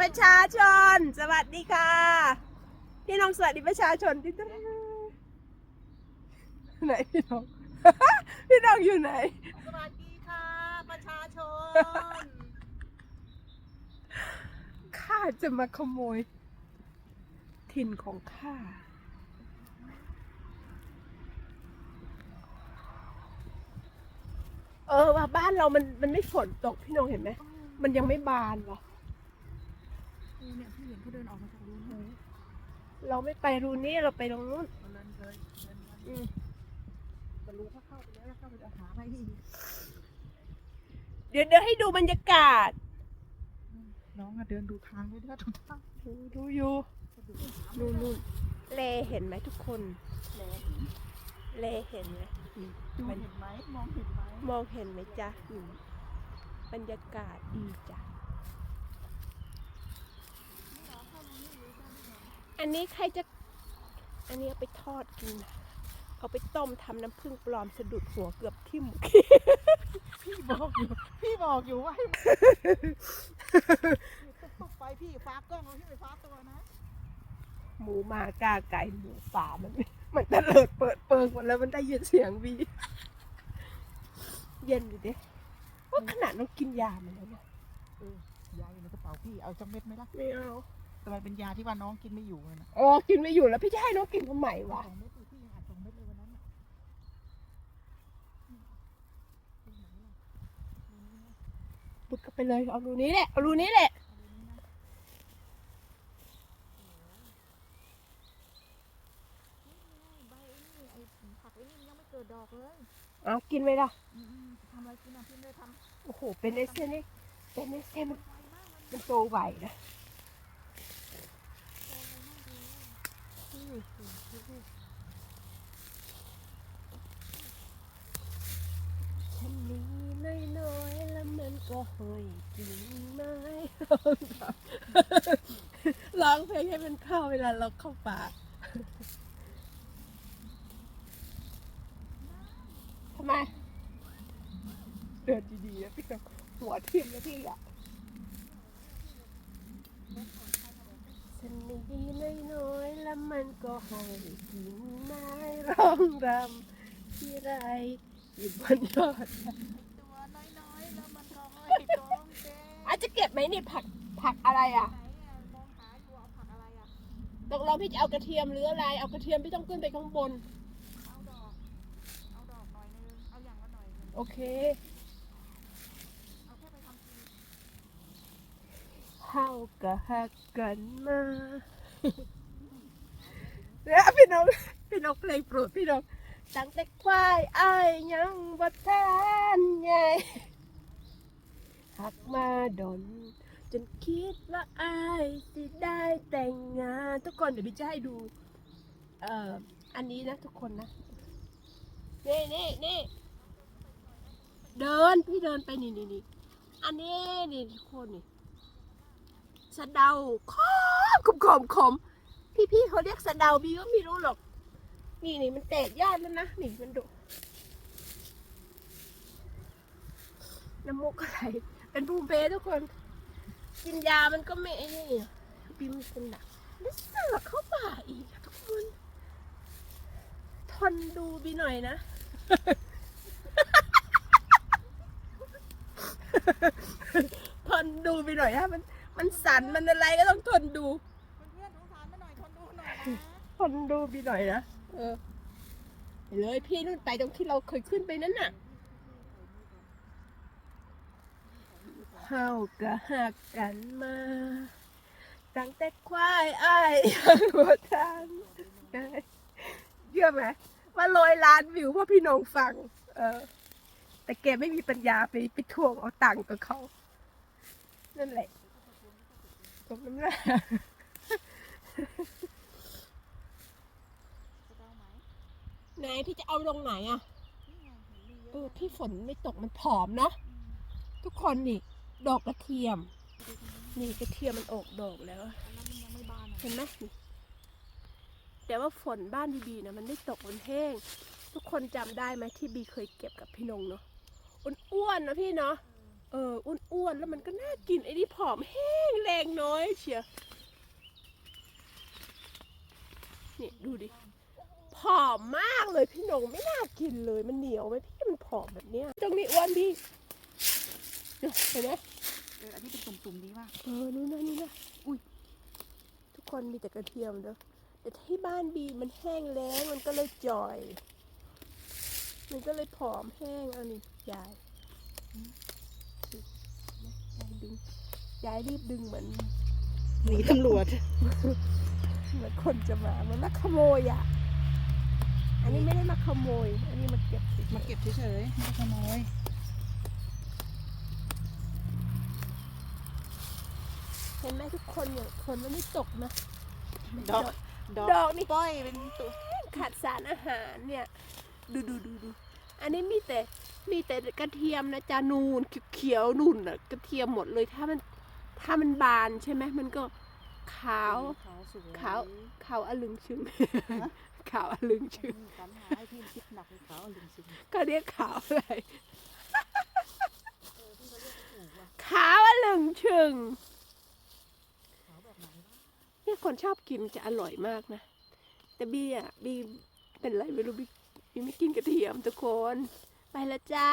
ประชาชน สวัสดีค่ะ พี่น้องสวัสดีประชาชนที่ตั้งไหนพี่น้อง พี่น้องอยู่ไหน สวัสดีค่ะ ประชาชน ข้าจะมาขโมย ถิ่นของข้า เออว่าบ้านเรามันมันไม่ฝนตกพี่น้องเห็นไหม มันยังไม่บานวะ เนี่ยพี่เห็นเขาเดินออกมาจากรูนู้นเราไม่ไปรูนี้เราไปตรงนู้นเขาเดินเลยเดินมาอืมแต่รู้เขาเข้าไปแล้วแล้วเข้าไปจะหาอะไรอีกเดี๋ยวเดี๋ยวให้ดูบรรยากาศ น้องอะเดินดูทางด้วยนะดูทางดูดูอยู่นู่นนู่นเลเห็นไหมทุกคนเลเห็นไหมดูเห็นไหมมองเห็นไหมมองเห็นไหมจ๊ะอืมบรรยากาศดีจ้ะ อันนี้ใครจะ อันนี้เอาไปทอดกิน เอาไปต้มทำน้ำผึ้งปลอมสะดุดหัวเกือบทิ่ม พี่บอกอยู่ พี่บอกอยู่ว่าให้ไปพี่ฟ้ากล้องแล้วพี่ไปฟ้าตัวนะ หมูมากาไก่หมูป่ามัน มันตะเลิดเปิดเปิงหมดแล้วมันได้ยินเสียงวี เย็นอยู่เด้ว่าขนาดต้องกินยามันแล้วเนี่ยยาอยู่ในกระเป๋าพี่เอาจังเม็ดไหมล่ะ ไม่เอา แต่มันเป็นยาที่ว่าน้องกินไม่อยู่เลยนะอ๋อกินไม่อยู่แล้วพี่จะให้น้องกินทำไมวะสองเม็ดพี่ยังอัดสองเม็ดเลยวันนั้นน่ะบุดก็ไปเลยเอารูนี้แหละเอารูนี้แหละใบไอ้นี่ไอ้ผักไอ้นี่มันยังไม่เกิดดอกเลยเอากินไหมล่ะอืมๆทำอะไรกินอะพี่ไม่ได้ทำโอ้โหเป็นเอเซนี่เป็นเอเซมันมันโตไหวนะ ฉันมีน้อยๆแล้วมันก็ห้อยกิ่งไม้ร้องเพลงให้มันเข้าเวลาเราเข้าป่าทำไม เดินดีๆนะพี่น้องหัวทิ่มนะพี่อะ ฉันไม่ดีน้อยๆแล้วมันก็ห้อยกิ่งไม้ร้องรำที่ไรอยู่บนยอดตัวน้อยๆแล้วมันก็ห้อยตรงเจ๊อาจจะเก็บไหมนี่ผักผักอะไรอะไหนอะมองหาอยู่เอาผักอะไรอะตกลงพี่จะเอากระเทียมหรืออะไร เอากระเทียมพี่ต้องขึ้นไปข้างบน เอาดอก เอาดอกหน่อยนึง เอาอย่างละหน่อยนึง โอเค เอาแค่ไปทำกิน เฮากะฮักกันมาเนี่ยพี่น้องพี่น้องเพลงโปรดพี่น้องตั้งแต่ควายอ้ายยังบ่ทานใหญ่หักมาดน จนคิดว่าอ้ายสิได้แต่งงาน ทุกคนเดี๋ยวพี่จะให้ดูเอ่ออันนี้นะทุกคนนะนี่นี่นี่เดินพี่เดินไปนี่นี่นี่อันนี้นี่ทุกคนนี่ สะเดาขมขมขมขมพี่พี่เขาเรียกสะเดาบีก็ไม่รู้หรอก นี่นี่มันแตกยอดแล้วนะนี่มันดุน้ำมูกอะไร เป็นภูเพทุกคน กินยามันก็ไม่ไอ้นี่บีมันเป็นหนักแล้วเสือกเข้าป่าอีกทุกคน ทนดูบีหน่อยนะทนดูบีหน่อยฮะมัน มันสั่นมันอะไรก็ต้องทนดู เพื่อนๆสงสารมาหน่อยทนดูหน่อยนะทนดูบีหน่อยนะเออไปเลยพี่นู่นไปตรงที่เราเคยขึ้นไปนั่นน่ะเฮากะหักกันมาตั้งแต่ควายอ้ายยังบ่ทันได้เชื่อไหมว่าร้อยล้านวิวเพราะพี่น้องฟัง เออ แต่แกไม่มีปัญญาไปไปทวงเอาตังค์กับเขา นั่นแหละต บน้ำหน้าจะเอาไหมไหนพี่จะเอาลงไหนอะนี่ไงเห็นมีเยเออะอพี่ฝนไม่ตกมันผอมเนาะทุกคนนี่ ดอกกระเทียมนี่กระเทียมมันออกดอกแล้ว อันนั้นมันยังไม่บานอะเห็นไหมนี่แต่ว่าฝนบ้านบีๆนะมันไม่ตกมันแห้ง ทุกคนจำได้ไหมที่บีเคยเก็บกับพี่นงเนาะอ้วนๆนะพี่เนาะ เอ ออ้วนๆแล้วมันก็น่ากินไอ้นี่ผอมแห้งแรงงน้อยเชียวนี่ดูดิผอมมากเลยพี่หนงไม่น่ากินเลยมันเหนียวไหมพี่มันผอมแบบเนี้ยตรงนี้อ้วนพี่เนี่ยเห็นไหมเอออันนี้เป็นตุ่มๆดีมากเออนู่นนะนี่นะอุ้ยทุกคนมีแต่กระเทียมเด้อแต่ที่บ้านบีมันแห้งแล้งมันก็เลยจ่อย มันก็เลยผอมแห้งเอันนี้ยาย อืมยายดึงยายรีบดึงเหมือนหนีตำรวจ เหมือนคนจะมามันมาขโมยอะ อันนี้ไม่ได้มาขโมย อันนี้มาเก็บฉยๆมาเก็บเฉยๆไม่ได้ขโมยเห็นไหมทุกคนอย่างคนมันไม่ตกนะดอกดอกดอกนี่ก้อยเป็นตัวขาดสารอาหารเนี่ย ดูดูดูดู อันนี้มีแต่มีแต่กระเทียมนะจานูนเขียวๆนุ่นอะกระเทียมหมดเลยถ้ามันถ้ามันบานใช่ไหมมันก็ขาวขาวสวยขาวขาวอลึงชึงขาวอลึงชึงสรรหาให้พี่คิดหนักเลยขาวลึงซึงก็เรียกขาวอะไรขาวอลึงชึงขาวแบบไหนวะเนี่ยคนชอบกินจะอร่อยมากนะ แต่บี้อะบี้เป็นไรไม่รู้บี้ ยังไม่กินกระเทียมทุกคน ไปแล้วจ้า